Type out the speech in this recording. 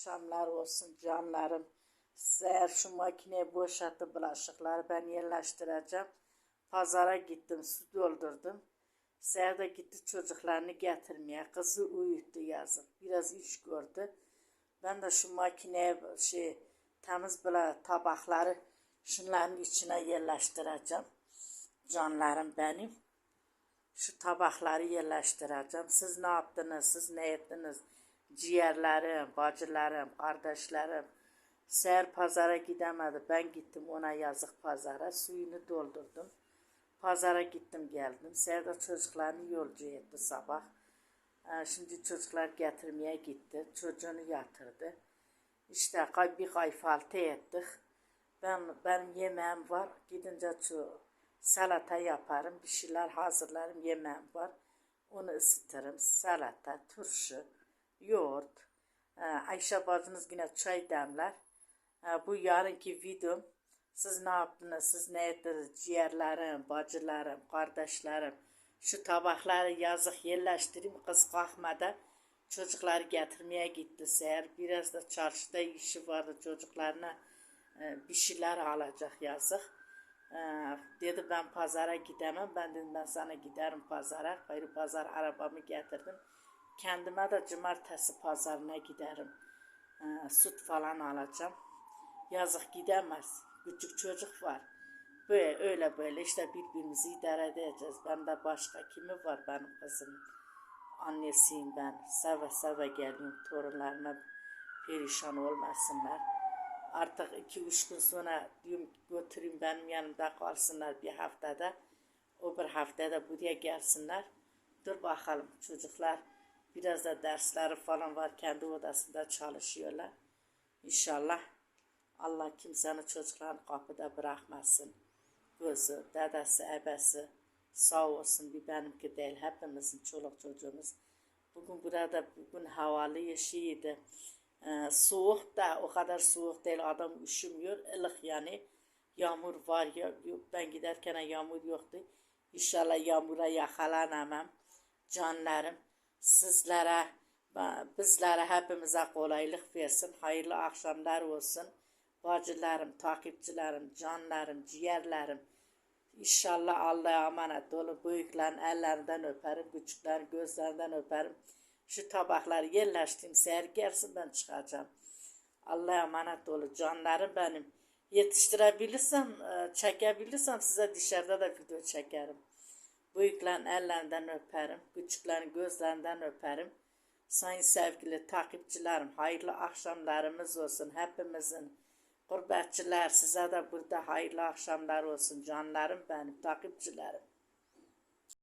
akşamlar olsun canlarım. Eğer şu makineyi boşalttı bulaşıkları ben yerleştireceğim. Pazara gittim su doldurdum. Seher de gitti çocuklarını getirmeye. Kızı uyuttu yazık. Biraz iş gördü. Ben de şu makineye şey temiz böyle tabakları şunların içine yerleştireceğim. Canlarım benim. Şu tabakları yerleştireceğim. Siz ne yaptınız? Siz ne ettiniz? Ciğerlerim, bacılarım, kardeşlerim. Seher pazara gidemedi. Ben gittim ona yazık pazara. Suyunu doldurdum. Pazara gittim geldim. Seher de çocuklarını yolcu etti sabah. Şimdi çocuklar getirmeye gitti. Çocuğunu yatırdı. İşte bir kayfaltı ettik. Ben benim yemeğim var. Gidince şu salata yaparım. Bir şeyler hazırlarım. Yemeğim var. Onu ısıtırım. Salata, turşu, yoğurt. Ee, Ayşe bacınız yine çay demler. Ee, Bu yarınki videom. Siz ne yaptınız? Siz ne ettiniz? Ciğerlerim, bacılarım, kardeşlerim. Şu tabakları yazık yerleştireyim. Kız kalkmadan çocukları getirmeye gitti seher. Biraz da çarşıda işi vardı çocuklarına e, bir şeyler alacak yazık. Ee, dedi ben pazara gidemem. Ben dedim ben sana giderim pazara. Hayır pazar arabamı getirdim. Kendime de cumartesi pazarına giderim. Ee, süt falan alacağım. Yazık gidemez. Küçük çocuk var. Böyle öyle böyle işte birbirimizi idare edeceğiz. Ben de başka kimi var benim kızım. Annesiyim ben. Seve seve geliyorum torunlarıma perişan olmasınlar. Artık iki üç gün sonra diyorum götüreyim benim yanımda kalsınlar bir haftada. O bir haftada buraya gelsinler. Dur bakalım çocuklar biraz da dersleri falan var kendi odasında çalışıyorlar. İnşallah Allah kimsenin çocuklarını kapıda bırakmasın. Gözü, dedesi, ebesi sağ olsun bir benimki değil hepimizin çoluk çocuğumuz. Bugün burada bugün havalı yaşıydı. Ee, soğuk da o kadar soğuk değil adam üşümüyor ılık yani. Yağmur var ya ben giderken yağmur yoktu. İnşallah yağmura yakalanamam. Canlarım sizlere bizlere hepimize kolaylık versin. Hayırlı akşamlar olsun. Bacılarım, takipçilerim, canlarım, ciğerlerim. İnşallah Allah'a emanet olun. Büyüklerin ellerinden öperim, küçüklerin gözlerinden öperim. Şu tabakları yerleştireyim, seher gelsin ben çıkacağım. Allah'a emanet olun canlarım benim. Yetiştirebilirsem, çekebilirsem size dışarıda da video çekerim. Büyüklerin ellerinden öperim, küçüklerin gözlerinden öperim. Sayın sevgili takipçilerim, hayırlı akşamlarımız olsun hepimizin. Gurbetçiler size de burada hayırlı akşamlar olsun canlarım benim, takipçilerim.